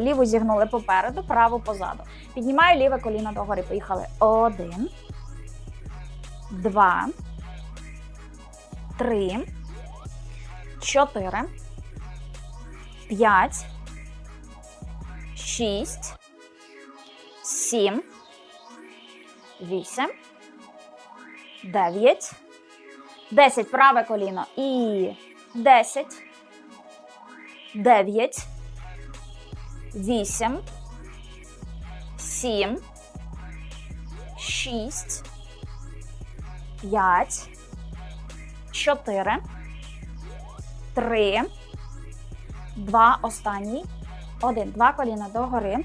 Ліву зігнули попереду, праву позаду. Піднімаю ліве коліно догори. Поїхали. Один, два, три, чотири, п'ять, шість, сім, вісім, дев'ять, десять. Праве коліно. І десять, дев'ять. Вісім, сім, шість, п'ять, чотири, три, два. Останній. Один. Два коліна догори.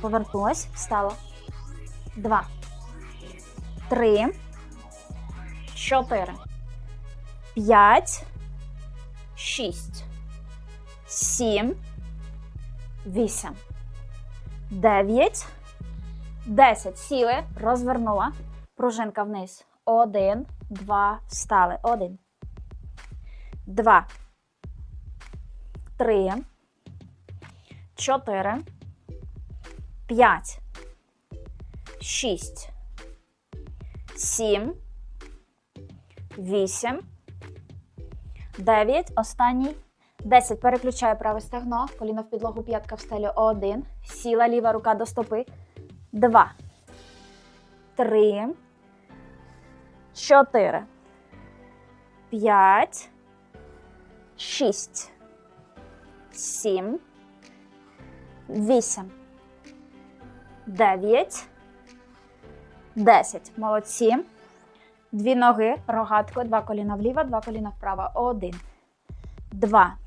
Повернулась. Стало. Два. Три. Чотири. П'ять. Шість. Сім. 8, 9, 10. Сіли, розвернула. Пружинка вниз. 1, 2, встали. 1, 2, 3, 4, 5, 6, 7, 8, 9. Останній. 10. Переключаю праве стегно, коліно в підлогу, п'ятка в стелю. Один. Сіла ліва рука до стопи. Два. Три. Чотири. П'ять. Шість. Сім. Вісім. Дев'ять. Десять. Молодці. Дві ноги, рогатку, два коліна вліво, два коліна вправо. Один. Два.